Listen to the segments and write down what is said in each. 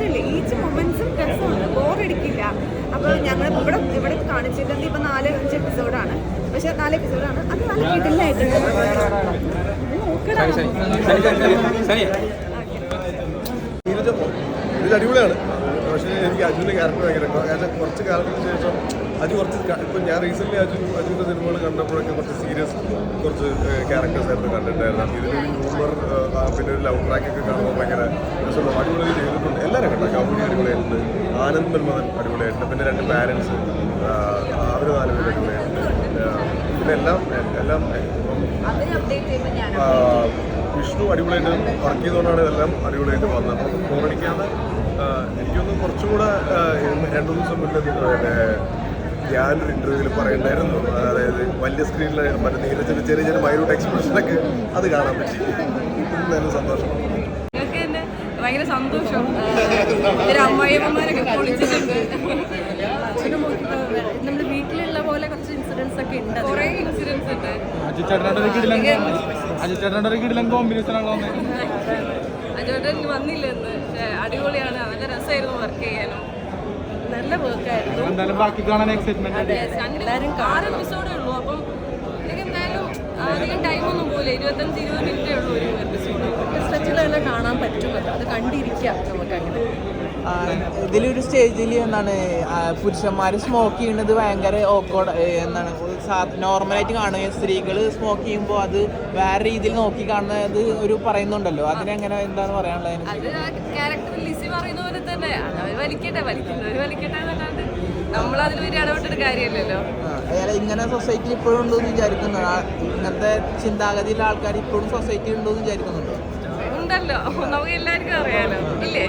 ഇല്ലേ ഈച്ച് മൊമെന്റ്സും രസമാണ് ബോറടിക്കില്ല അപ്പോൾ ഞങ്ങൾ ഇവിടെ ഇവിടെ കാണിച്ചിട്ടുണ്ട് ഇപ്പൊ നാല് അഞ്ച് എപ്പിസോഡാണ് പക്ഷെ നാല് എപ്പിസോഡാണ് അത് നല്ല കിടിലായിട്ട് അടിപൊളിയാണ്. എനിക്ക് അജുവിന്റെ ക്യാരക്ടർ ഭയങ്കര കാരണം കുറച്ച് കാലത്തിന് ശേഷം അജു കുറച്ച് ഇപ്പം ഞാൻ റീസെന്റ്ലി അജു അജുവിന്റെ സിനിമകൾ കണ്ടപ്പോഴൊക്കെ കുറച്ച് സീരിയസ് കുറച്ച് ക്യാരക്ടേഴ്സ് ആയിരുന്നു കണ്ടിട്ടുണ്ടായിരുന്നു ഇതിന്റെ ഇതിലൊരു ഹ്യൂമർ പിന്നെ ഒരു ലവ് ട്രാക്ക് ഒക്കെ കാണുമ്പോൾ ഭയങ്കര രസമുള്ള അടിപൊളി ചെയ്തിട്ടുണ്ട്. എല്ലാവരും കണ്ട? കമ്പനി അടിപൊളിയായിട്ടുണ്ട്. ആനന്ദ് മന്മഥൻ അടിപൊളിയായിട്ടുണ്ട്. പിന്നെ രണ്ട് പാരൻസ് അവർ നാല് പേര് അടിപൊളിയായിട്ടുണ്ട്. പിന്നെ എല്ലാം എല്ലാം വിഷ്ണു അടിപൊളിയായിട്ട് വർക്ക് ചെയ്തുകൊണ്ടാണ് ഇതെല്ലാം അടിപൊളിയായിട്ട് വന്നത്. അപ്പം ഫോറടിക്കാതെ എനിക്കൊന്ന് കുറച്ചും കൂടെ ആ, രണ്ടു ദിവസം മുന്നേ പിന്നെ ഞാനൊരു ഇന്റർവ്യൂവിൽ പറയണ്ടായിരുന്നു. അതായത് വലിയ സ്ക്രീനിൽ മറ്റേ നീരജിന്റെ ചെറിയ ചെറിയ മൈനൂട്ട് എക്സ്പ്രഷനൊക്കെ അത് കാണാൻ പറ്റി. എന്തായാലും സന്തോഷം. ഭയങ്കര സന്തോഷം. അമ്മായിയമ്മമാരൊക്കെ പൊളിച്ചിട്ടുണ്ട്. നമ്മുടെ വീട്ടിലുള്ള പോലെ കുറച്ച് ഇൻസിഡൻസ് ഒക്കെ ഉണ്ട് കുറേ ഇൻസിഡൻസ് ഉണ്ട്. അജിത് ചേട്ടനോട് കിടിലൻ അജിത് ചേട്ടനോട് കിടിലൻ കോമ്പിനേഷൻ ആണല്ലോ അജോട്ടൻ വന്നില്ലെന്ന് പക്ഷേ അടിപൊളിയാണ്. നല്ല രസമായിരുന്നു വർക്ക് ചെയ്യാനും. നല്ല വർക്കായിരുന്നു എന്തായാലും ബാക്കി കാണാൻ എക്സൈറ്റ്മെന്റ് അതെ എല്ലാവരും ആറ് എപ്പിസോഡേ ഉള്ളൂ. അപ്പം എനിക്ക് എന്തായാലും അധികം ടൈമൊന്നും പോയില്ല ഇരുപത്തഞ്ച് ഇരുപത് മിനിറ്റേ ഉള്ളൂ ഒരു എപ്പിസോഡ് സ്ട്രെച്ചിലെല്ലാം കാണാൻ പറ്റുമല്ലോ. അത് കണ്ടിരിക്കാം നമുക്ക് അങ്ങനെ ഇതിലൊരു സ്റ്റേജിൽ എന്താണ് പുരുഷന്മാർ സ്മോക്ക് ചെയ്യുന്നത് ഭയങ്കര ഓക്കോട് എന്താണ് നോർമലായിട്ട് കാണുക സ്ത്രീകൾ സ്മോക്ക് ചെയ്യുമ്പോൾ അത് വേറെ രീതിയിൽ നോക്കി കാണുന്നത് ഒരു പറയുന്നുണ്ടല്ലോ. അതിനെങ്ങനെ എന്താണ് പറയാനുള്ളത് ഇങ്ങനെ സൊസൈറ്റി ഇപ്പോഴും ഉണ്ടോ എന്ന് വിചാരിക്കുന്നു ഇങ്ങനത്തെ ചിന്താഗതിയിലുള്ള ആൾക്കാർ ഇപ്പോഴും സൊസൈറ്റി ഉണ്ടോ എന്ന് വിചാരിക്കുന്നുണ്ടോ? ഉണ്ടല്ലോ. നമുക്ക് എല്ലാവർക്കും അറിയാലോ. ഇല്ലേ?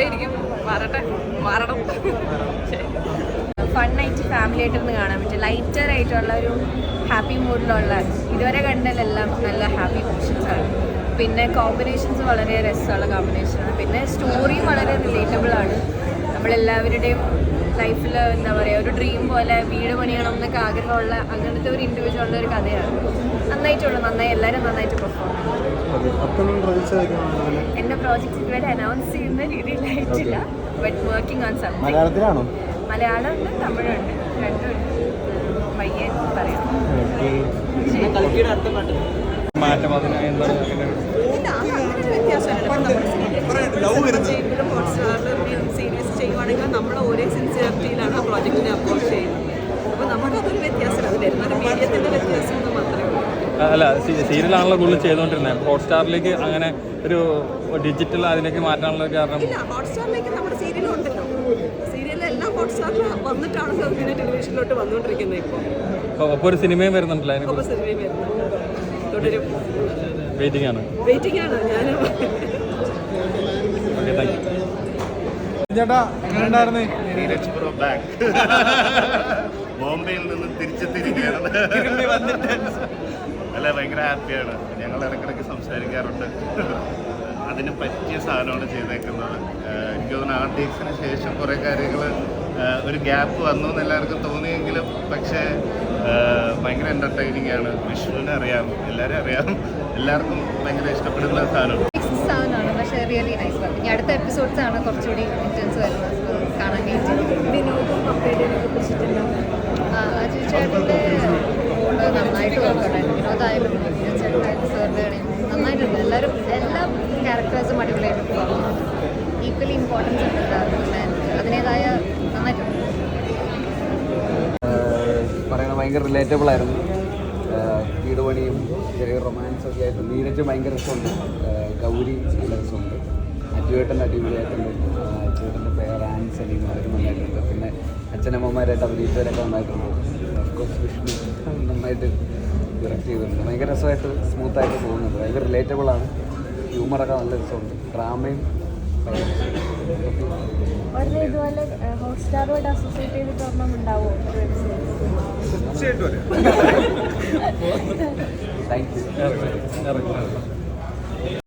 അത് ഇരിക്കും. മാറട്ടെ. മാറണം. ശരി. ആയിട്ട് ഫാമിലി ഒന്ന് കാണാൻ പറ്റും. ലൈറ്റർ ആയിട്ടുള്ള ഒരു ഹാപ്പി മൂഡിലുള്ള ഇതുവരെ കണ്ടതിലെല്ലാം നല്ല ഹാപ്പി ഇമോഷൻസ് ആണ്. പിന്നെ കോമ്പിനേഷൻസ് വളരെ രസമുള്ള കോമ്പിനേഷനാണ് പിന്നെ സ്റ്റോറിയും വളരെ റിലേറ്റബിൾ ആണ്. നമ്മളെല്ലാവരുടെയും ലൈഫിൽ എന്താ പറയുക ഒരു ഡ്രീം പോലെ വീട് പണിയണം എന്നൊക്കെ ആഗ്രഹമുള്ള അങ്ങനത്തെ ഒരു ഇൻഡിവിജ്വലുള്ള ഒരു കഥയാണ്. നന്നായിട്ടുള്ള നന്നായി എല്ലാവരും നന്നായിട്ട് പെർഫോം എന്റെ പ്രോജക്റ്റ് ഇതുവരെ അനൗൺസ് ചെയ്യുന്ന രീതിയിലായിട്ടില്ല ബട്ട് വർക്കിംഗ് ഓൺ മലയാളത്തിലാണോ? തമിഴുണ്ട് രണ്ടുമുണ്ട് പറയാം. പാട്ട്. മാറ്റം ചെയ്യുവാണെങ്കിൽ നമ്മൾ ഒരേ സിൻസിയറിറ്റിയിലാണ് ആ പ്രോജക്റ്റിനെ അപ്രോച്ച് ചെയ്യുന്നത്. അപ്പോൾ നമുക്കതൊരു വ്യത്യാസം അത് വരുന്നൊരു മീഡിയത്തിന്റെ വ്യത്യാസം. അല്ല സീരിയലാണല്ലോ കൂടുതൽ ചെയ്തുകൊണ്ടിരുന്നത് ഹോട്ട്സ്റ്റാറിലേക്ക് അങ്ങനെ ഒരു ഡിജിറ്റൽ അതിലേക്ക് മാറ്റാനുള്ള കാരണം. ഇല്ല ഹോട്ട്സ്റ്റാറിലേക്ക് നമ്മുടെ സീരിയലും ഉണ്ടല്ലോ സീരിയലെല്ലാം ഹോട്ട്സ്റ്റാറിൽ പിന്നെ ടെലിവിഷനിലോട്ട് വന്നുകൊണ്ടിരിക്കുന്നത് ഇപ്പോൾ ഒപ്പം ഒരു സിനിമയും വരുന്നുണ്ടല്ലോ അതിനെ സിനിമയും തുടരും. വെയിറ്റിംഗ് ആണ് വെയിറ്റിംഗ് ആണ് ഞാൻ ഓക്കെ താങ്ക് യു. ചേട്ടാ ബോംബെയിൽ നിന്ന് തിരിച്ചെത്തിയിരിക്കുകയാണ്. അല്ല ഭയങ്കര ഹാപ്പിയാണ്. ഞങ്ങൾ ഇടയ്ക്കിടയ്ക്ക് സംസാരിക്കാറുണ്ട്. അതിന് പറ്റിയ സാധനമാണ് ചെയ്തേക്കുന്നത്. എനിക്ക് തോന്നുന്നു ആ ഡേറ്റ്സിന് ശേഷം കുറേ കാര്യങ്ങൾ ഒരു ഗ്യാപ്പ് വന്നു എന്ന് എല്ലാവർക്കും തോന്നിയെങ്കിലും പക്ഷേ ഭയങ്കര എന്റർടൈനിങ് ആണ്. വിഷ്ണുവിനെ അറിയാം എല്ലാവരും അറിയാം. എല്ലാവർക്കും ഭയങ്കര ഇഷ്ടപ്പെടുന്ന സാധനമാണ്. സാധനമാണ് പക്ഷേ റിയലി നൈസ് ഇനി അടുത്ത എപ്പിസോഡ്സ് ആണ് കുറച്ചുകൂടി ഇന്റൻസ് വരുന്നത് So, കാണാൻ വേണ്ടി വിനോദം അപ്പേടിയൊക്കെ കുറിച്ചിട്ടുണ്ടാവും അജു ചേട്ടന്റെ റോൾ നന്നായിട്ട് വർക്കുണ്ടായിരുന്നു വിനോദായാലും ചേട്ടനായാലും സാറിന്റെ നന്നായിട്ടുണ്ട് എല്ലാവരും എല്ലാ ക്യാരക്ടേഴ്സും അടിപൊളിയായിട്ട് പോകുന്നുണ്ട് ഈക്വലി ഇമ്പോർട്ടൻസ് അതിന്റേതായ പറയുന്നത് ഭയങ്കര റിലേറ്റബിൾ ആയിരുന്നു. വീട് പണിയും ചെറിയ റൊമാൻസ് ഒക്കെ ആയിട്ട് നീരജ് ഭയങ്കര രസമുണ്ട്. ഗൗരി നല്ല രസമുണ്ട്. അറ്റുവേട്ടൻ അടിപൊളിയായിട്ടുണ്ട്. പേരാൻസ് പേര് ആൻ സലീം അവർ നന്നായിട്ടുണ്ട്. പിന്നെ അച്ഛനമ്മമാരായിട്ട് അഭിനയിച്ചവരൊക്കെ നന്നായിട്ടുണ്ട്. വിഷ്ണു നന്നായിട്ട് ഡയറക്റ്റ് ചെയ്തിട്ടുണ്ട്. ഭയങ്കര രസമായിട്ട് സ്മൂത്തായിട്ട് പോകുന്നുണ്ട്. ഭയങ്കര റിലേറ്റബിളാണ് ഹ്യൂമറൊക്കെ നല്ല രസമുണ്ട്. ഡ്രാമയും ഉടനെ ഇതുപോലെ ഹോട്ട്സ്റ്റാറുമായിട്ട് അസോസിയേറ്റ് ചെയ്തിട്ട് ഒരെണ്ണം ഉണ്ടാവും തീർച്ചയായിട്ടും